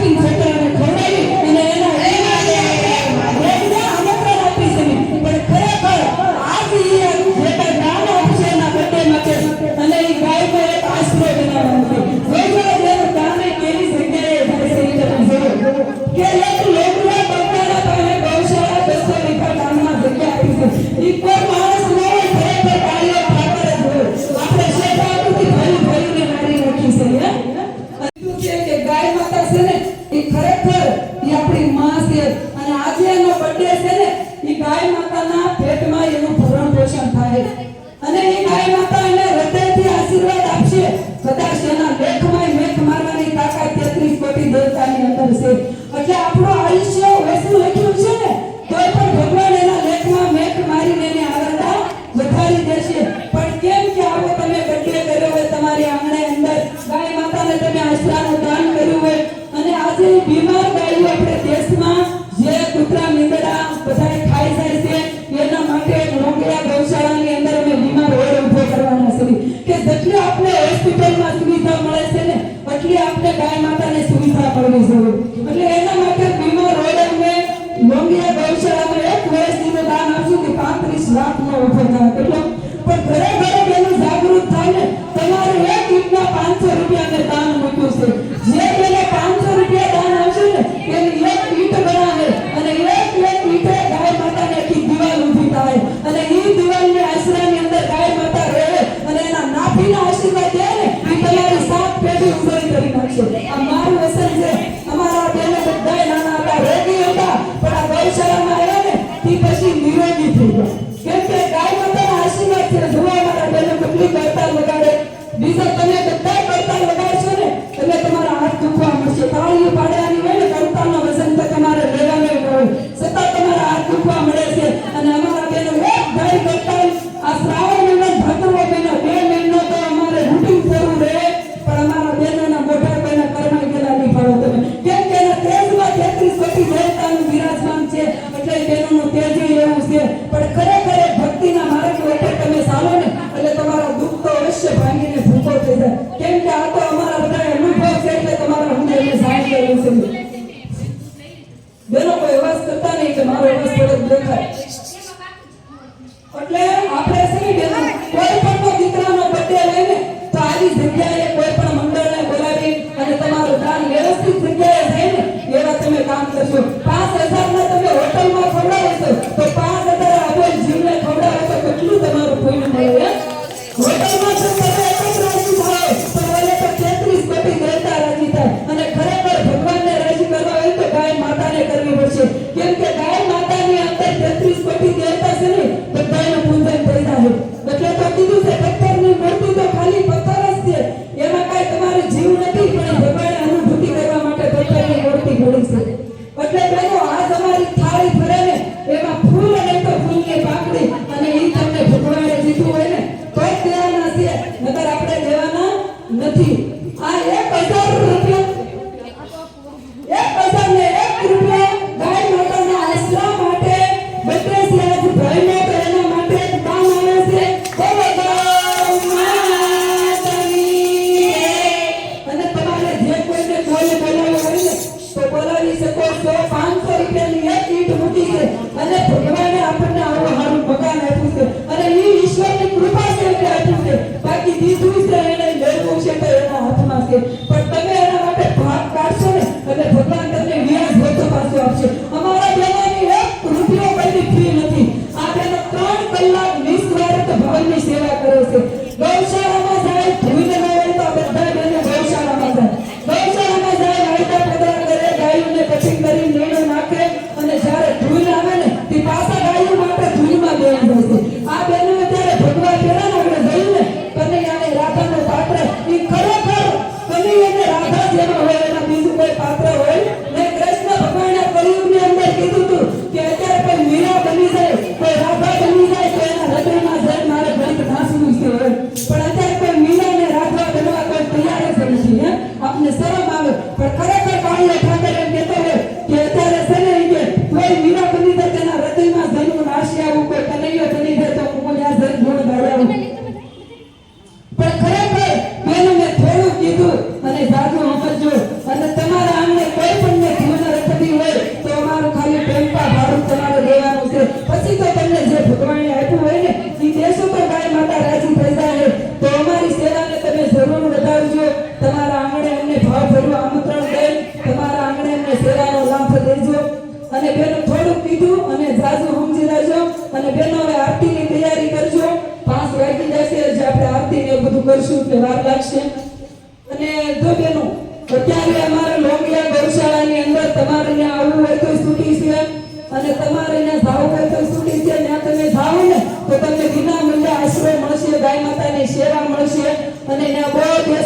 并不是 કે પાંત્રીસ લાખ નો ઊભો થાય. એટલે પણ ઘરે ઘરે બેનો જાગૃત થાય ને નથી. આ એક હજાર રૂપિયા એક હજાર ને એક રૂપિયા ગાય માતાના આશરા માટે બત્રીસ ભાઈને તો માટે દાન આવે છે. અને તમારે જે કોઈને કોઈને બોલાવ્યો હોય ને, તો બોલાવી શકો છો. પાંચસો રૂપિયાની એક ઈટ મૂકી છે. અને ભગવાને આપણને આવું સારું મકાન આપ્યું છે. અને એ ઈશ્વરની કૃપા છે એટલે આપ્યું છે. બાકી દીધું ગાયની સેવા કરે છે. ગૌશાળામાં જાય ભૂલ ન તો બધા બહેનો ગૌશાળામાં જાય. ગૌશાળામાં જાય વાયદા પગાર કરે, ગાયોને કટિંગ કરી નીણો નાખે અને જ્યારે ધૂળ આવે ને, તે પાછા ગાયો માટે ધૂળમાં બેસી જાય છે. આ બહેનો ત્યારે ભગવાન પહેલા આપણે જોયું ને, કનૈયાને રાધાનો પાત્ર. એ ખરેખર કનૈયાને રાધા જેવા હોય બની તો તેના હૃદયમાં ધનુ નાશિયા ઉપર and they know God